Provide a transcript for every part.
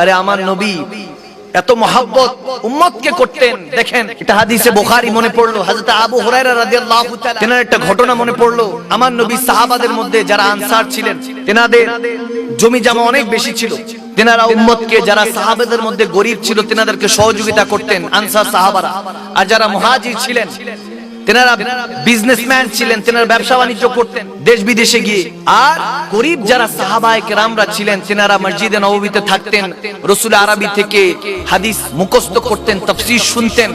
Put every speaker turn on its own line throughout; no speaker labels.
আরে আমার নবী, এত মহাব্বত উম্মতকে করতেন। দেখেন, এটা হাদিসে বুখারী মনে পড়ল হযরত আবু হুরায়রা রাদিয়াল্লাহু তাআলা তেনার একটা ঘটনা মনে পড়ল? আমার নবী সাহাবাদের মধ্যে যারা আনসার ছিলেন, তেনাদের জমি জমা অনেক বেশি ছিল। তেনারা উম্মতকে, যারা সাহাবাদের মধ্যে গরিব ছিল, তেনাদেরকে সহযোগিতা করতেন আনসার সাহাবারা। আর যারা মুহাজির ছিলেন তেনারা বিজনেসম্যান ছিলেন, তেনারা ব্যবসা বাণিজ্য করতেন, দেশ বিদেশে গিয়ে। আর গরিব যারা সাহাবায়ে কেরামরা ছিলেন, তেনারা মসজিদে নববীতে থাকতেন, রসুল আরবি থেকে হাদিস মুখস্থ করতেন, তাফসীর শুনতেন,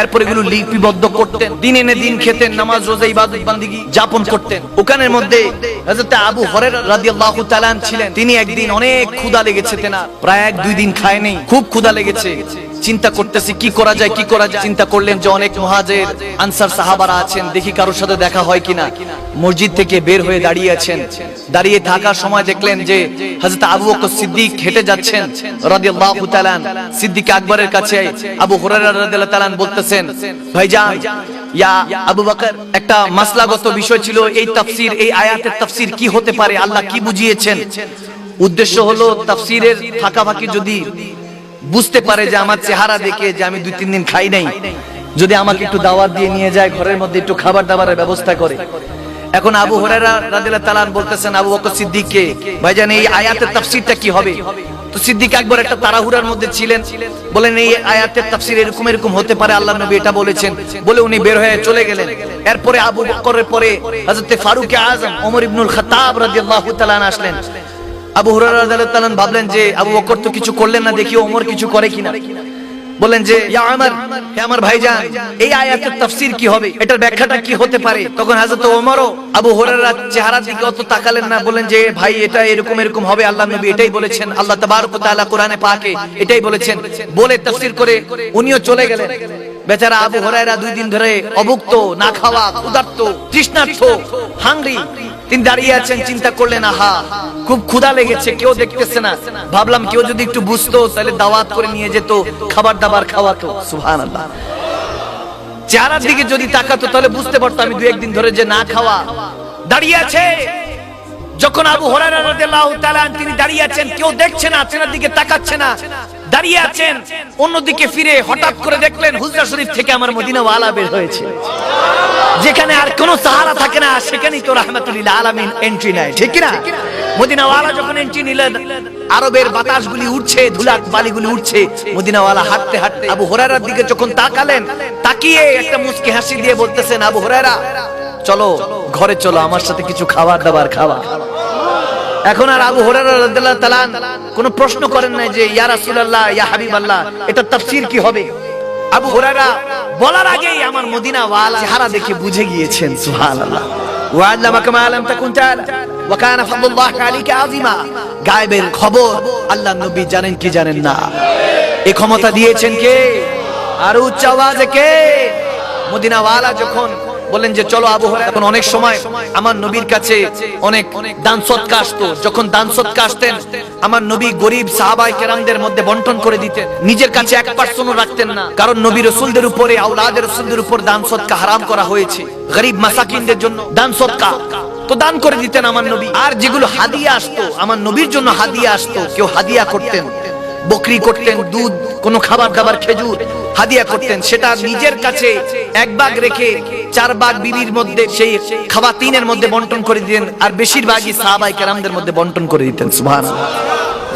এরপর এগুলো লিপিবদ্ধ করতেন, দিন এনে দিন খেতেন, নামাজ, রোজা, ইবাদত, বান্দিগি যাপন করতেন। ওখানের মধ্যে হযরত আবু হুরায়রা রাদিয়াল্লাহু তাআলা ছিলেন। তিনি একদিন অনেক ক্ষুধা লেগেছে তেনার। প্রায় এক দুই দিন খায়নি খুব ক্ষুধা লেগেছে। চিন্তা করতেছি, কি করা যায়, কি করা যায়। চিন্তা করলেন যে অনেক মহাজের আনসার সাহাবারা আছেন, দেখি কারোর সাথে দেখা হয় কিনা। মসজিদ থেকে বের হয়ে দাঁড়িয়ে আছেন। দাঁড়িয়ে থাকার সময় দেখলেন যে আবু বকর সিদ্দিক হেঁটে যাচ্ছেন, রাদিয়াল্লাহু তাআলা সিদ্দিক আকবরের কাছে আবু হুরায়রা রাদিয়াল্লাহু তাআলা বলতেছেন, ভাইজান, ইয়া আবু বকর, একটা মাসলাগত বিষয় ছিল, এই তাফসীর, এই আয়াতের তাফসীর কি হতে পারে? আল্লাহ কি বুঝিয়েছেন? উদ্দেশ্য হলো তাফসীরের ফাঁকাফাঁকি যদি বুঝতে পারে যে আমার চেহারা দেখে যে আমি দুই, তিন দিন খাই নাই। যদি আমাকে একটু দাওয়াত দিয়ে নিয়ে যায়, ঘরের মধ্যে একটু খাবার দাবারের ব্যবস্থা করে। এখন আবু হুরায়রা রাদিয়াল্লাহু তাআলা বলতেছেন, আবু বকর সিদ্দিককে, ভাইজান, এই আয়াতের তাফসীরটা কি হবে? তো সিদ্দিক আকবর একটা তাড়াহুড়ার মধ্যে ছিলেন। বলেন, এই আয়াতের তাফসীর এরকম এরকম হতে পারে? আল্লাহ নবী এটা বলেছেন। বলে উনি বের হয়ে চলে গেলেন। এরপরে আবু বকরের পরে হযরত ফারুক আযম, ওমর ইবনুল খাত্তাব রাদিয়াল্লাহু তাআলা আসলেন। আবু হুরায়রা রাদিয়াল্লাহু ভাবলেন যে আবু বকর তো কিছু করলেন না, দেখি ওমর কিছু করে কিনা। বলেন যে আমার আমার ভাইজান, এই আয়াতের তাফসীর কি হবে? এটার ব্যাখ্যাটা কি হতে পারে? তখন হযরত ওমরও আবু হুরায়রার চেহারা দিকে অত তাকালেন না বলেন যে, ভাই, এটা এরকম এরকম হবে, আল্লাহ নবী এটাই বলেছেন, আল্লাহ তাবারক তাআলা কোরআনে পাকে এটাই বলেছেন। বলে তাফসীর করে উনিও চলে গেলেন। বেচারা আবু হুরায়রা দুই দিন ধরে অভুক্ত, না খাওয়া ক্ষুধার্ত তৃষ্ণার্ত হাংরি। তিনি দাঁড়িয়ে আছেন, চিন্তা করলেন, আহা, খুব ক্ষুধা লেগেছে, কেউ দেখতেছে না। ভাবলাম কেউ যদি একটু বুঝতো, তাহলে দাওয়াত করে নিয়ে যেত, খাবার দাবার খাওয়াতো। সুহান চেহারার দিকে যদি তাকাতো, তাহলে বুঝতে পারতো আমি দু একদিন ধরে যে না খাওয়া। দাঁড়িয়ে আছে। যখন আবু হুরায়রা রাদিয়াল্লাহু তাআলা তিনি দাঁড়িয়ে আছেন, কেউ দেখছে না চেনার দিকে তাকাচ্ছে না। দাঁড়িয়ে আছেন। অন্যদিকে ফিরে হঠাৎ করে দেখলেন হুজরা শরীফ থেকে আমার মদিনা ওয়ালা বের হয়েছে। যেখানে আর কোনো সাহারা থাকে না, সেখানেই তো রাহমাতুল্লিল আলামিন এন্ট্রি নেয়, ঠিক না মদিনাওয়ালা যখন এন্ট্রি নিলেন, আরবের বাতাসগুলি উঠছে ধুলাক বালিগুলি উঠছে মদিনাওয়ালা হাঁটতে হাঁটতে আবু হুরায়রার দিকে যখন তাকালেন, তাকিয়ে একটা মুচকি হাসি দিয়ে বলতেছেন, আবু হুরায়রা, চলো, ঘরে চলো, আমার সাথে কিছু খাবার দাবার খাওয়া। এখন আর আবু তাআলা কোনো প্রশ্ন করেন না যে, ইয়া ইয়া হাবিবাল্লাহ, এটা কি হবে? আবু হুরায়রা বলার আমার মদিনা চেহারা দেখে বুঝে গিয়েছেন মা তাকুন তাআলা, ওয়া কানা ফাদলুল্লাহ আলাইকা আযীমা। খবর আল্লাহ নবী জানেন কি জানেন না। এই ক্ষমতা দিয়েছেন কে? আর উচ্চ আওয়াজে কে? মদিনা ওয়ালা যখন বললেন যে, চলো আবু এখন অনেক সময় আমার নবীর কাছে অনেক দান সৎকা আসতো। যখন দান সৎকা আসতেন, আমার নবী গরিব সাহাবাই কেরামদের মধ্যে বন্টন করে দিতেন। নিজের কাছে এক পার্সেন্টও রাখতেন না। কারণ নবী রসুলদের উপরে আউলাদের রসুলদের উপর দান সৎকা হারাম করা হয়েছে। গরিব মাসাকিনদের জন্য দান সৎকা। তো দান করে দিতেন আমার নবী। আর যেগুলো হাদিয়া আসতো, আমার নবীর জন্য হাদিয়া আসতো। কেউ হাদিয়া করতেন, বকরি করতেন, দুধ, কোনো খাবার দাবার খেজুর। হাদিয়া করতেন। সেটা নিজের কাছে এক ভাগ রেখে চার ভাগ বিবির মধ্যে সেই খাওয়াতিনের মধ্যে বন্টন করে দিতেন আর বেশিরভাগই সাহাবাই কেরামদের মধ্যে বন্টন করে দিতেন সুহান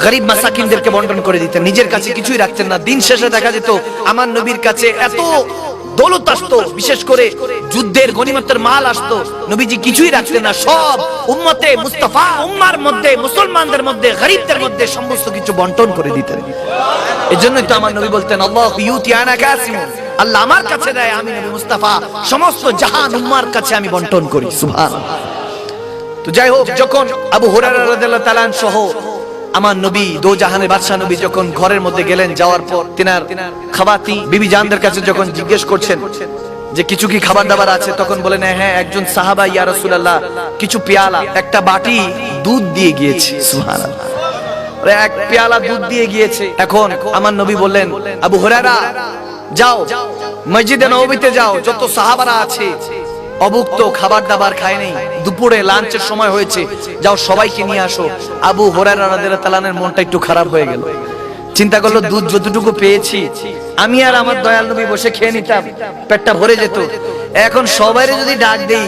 গরিব মাসাকিনদেরকে বন্টন করে দিতেন নিজের কাছে কিছুই রাখতেন না দিন শেষে দেখা যেত আমার নবীর কাছে এত দৌলত আসতো, বিশেষ করে যুদ্ধের গনিমতের মাল আসতো। নবীজি কিছুই রাখতেন না, সব উম্মতে মুস্তাফা, উম্মার মধ্যে, মুসলমানদের মধ্যে, গরিবদের মধ্যে সমস্ত কিছু বন্টন করে দিতেন। এই জন্যই তো আমার নবী বলতেন, আল্লাহ ইউতি আনা কাসিমুন। আল্লাহ আমার কাছে দেয়, আমি নবী মুস্তাফা। সমস্ত জাহান উম্মার কাছে আমি বন্টন করি, সুবহানাল্লাহ। তো যাই হোক, যখন আবু হুরায়রা রাদিয়াল্লাহু তাআলা সহ আমার নবী, দো জাহানের বাদশাহ নবী যখন ঘরের মধ্যে গেলেন যাওয়ার পর, তিনার খাবাতি বিবি জানদের কাছে যখন জিজ্ঞেস করছেন যে কিছু কি খাবার দাবার আছে, তখন বলেন হ্যাঁ একজন সাহাবা ইয়া রাসূলুল্লাহ, কিছু পেয়ালা, একটা বাটি দুধ দিয়ে গিয়েছে। সুবহানাল্লাহ। এক পেয়ালা দুধ দিয়ে গিয়েছে। এখন আমার নবী বললেন, আবু হুরায়রা, যাও, মসজিদে নববীতে যাও, যত সাহাবারা আছে অভুক্ত খাবার দাবার খায় নেই। দুপুরে লাঞ্চের সময় হয়েছে। যাও সবাইকে নিয়ে আসো। আবু হোরার রাদিয়াল্লাহু মনটা একটু খারাপ হয়ে গেল। চিন্তা করল, দুধ যতটুকু পেয়েছি, আমি আর আমার দয়াল নবী বসে খেয়ে নিতাম, পেটটা ভরে যেত। এখন সবাই যদি ডাক দেই,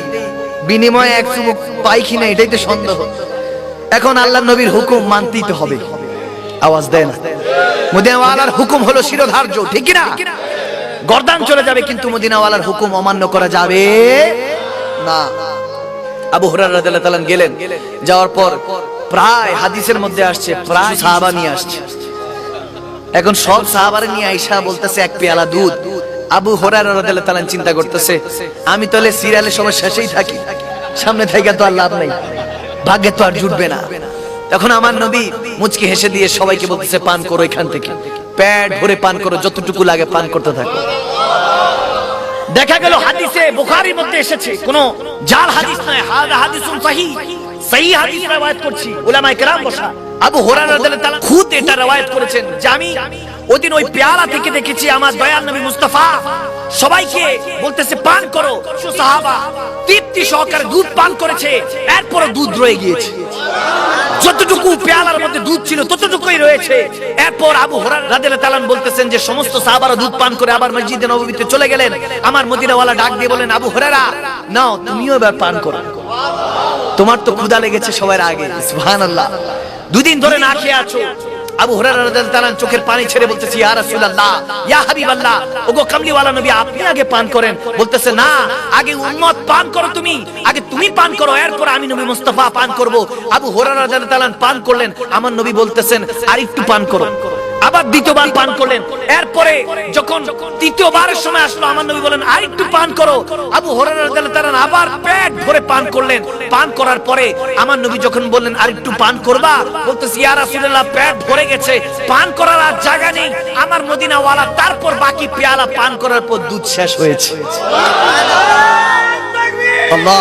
বিনিময়ে এক চুমুক পাই কিনা এটাই তো সন্দেহ। এখন আল্লাহ নবীর হুকুম মানতেই তো হবে। আওয়াজ দেয় না। মদিনাওয়ালার হুকুম হলো শিরোধার্য, ঠিক না গর্দান চলে যাবে, কিন্তু মদিনাওয়ালার হুকুম অমান্য করা যাবে না। আবু হুরার গেলেন। যাওয়ার পর প্রায় হাদিসের মধ্যে আসছে, প্রায় সাহাবা নিয়ে আসছে। এখন সব সাহাবারে নিয়ে আইসা বলতেছে, এক পেয়ালা দুধ। আবু রাদিয়াল্লাহু তাআলা চিন্তা করতেছে, আমি তাহলে সিরিয়ালের সময় শেষেই থাকি। সামনে থেকে তো আর লাভ নাই। ভাগ্যে তো আর জুটবে না। তখন আমার নবী মুচকি হেসে দিয়ে সবাইকে বলতেছে, পান করো এখান থেকে। পেট ভরে পান করো, যতটুকু লাগে পান করতে থাকো। দেখা গেল হাদিসে বুখারীর মধ্যে এসেছে, কোন জাল হাদিস নয়, হাদা হাদিসুন সহিহ। সহি হাদিস রওয়ায়াত করছি, উলামায়ে কেরাম বসা। আবু হুরায়রা রাদিয়াল্লাহু তাআলা খুদ এটা রওয়ায়াত করেছেন যে আমি ওদিন ওই পেয়ালা থেকে দেখেছি আমার দয়াল নবী মুস্তাফা। সবাইকে বলতেছে, পান করো। সাহাবা তৃপ্তি সহকারে দুধ পান করেছে, এরপরও দুধ রয়ে গিয়েছে। যতটুকু পেয়ালার মধ্যে দুধ ছিল, ততটুকুই রয়েছে। এরপর আবু হুরায়রা রাদিয়াল্লাহু তাআলা বলতেছেন যে, সমস্ত সাহাবারা দুধ পান করে আবার মসজিদে নববীতে চলে গেলেন। আমার মদিনাওয়ালা ডাক দিয়ে বলেন, আবু হুরায়রা, নাও, তুমিও এবার পান করো। তোমার তো ক্ষুধা লেগেছে সবার আগে, সুবহানাল্লাহ। দুদিন ধরে না খেয়ে আছো। আবু হুরায়রা চোখের পানি ছেড়ে ইয়া রাসূলুল্লাহ, ইয়া হাবিবাল্লাহ, ওগো কামলিওয়ালা নবী, আপনি আগে পান করেন। বলতেছে, না, আগে উম্মত পান করো তুমি, আগে তুমি পান করো, এরপর আমি নবী মুস্তাফা পান করব। আবু হুরায়রা রাদিয়াল্লাহু পান করলেন, আমার নবী বলতেছেন, আর একটু পান করো। আবার দ্বিতীয়বার পান করলেন। এরপরে যখন তৃতীয়বারের সময় আসলো আমার নবী বলেন আর একটু পান করো। আবু হুরায়রা রাদিয়াল্লাহু আবার পেট ভরে পান করলেন। পান করার পরে আমার নবী যখন বললেন আর একটু পান করবা? বলতেছি ইয়া রাসূলুল্লাহ পেট ভরে গেছে পান করার আর জায়গা নেই। আমার মদিনাওয়ালা তারপর বাকি পেয়ালা পান করার পর দুধ শেষ হয়েছে। আল্লাহ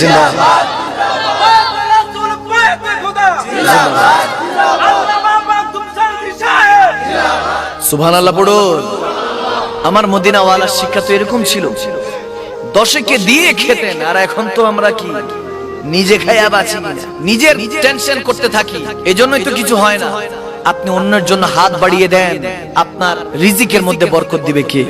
জিন্দাবাদ। সুবহানাল্লাহ পড়ুন। আমার মদিনাওয়ালার শিক্ষা তো এরকম ছিল। দশেকে দিয়ে খেতেন, আর এখন তো আমরা কি নিজে খাইয়া বাঁচি। নিজের টেনশন করতে থাকি, এজন্যই তো কিছু হয় না। আপনি অন্যের জন্য হাত বাড়িয়ে দেন, আপনার রিজিকের মধ্যে বরকত দিবে কে?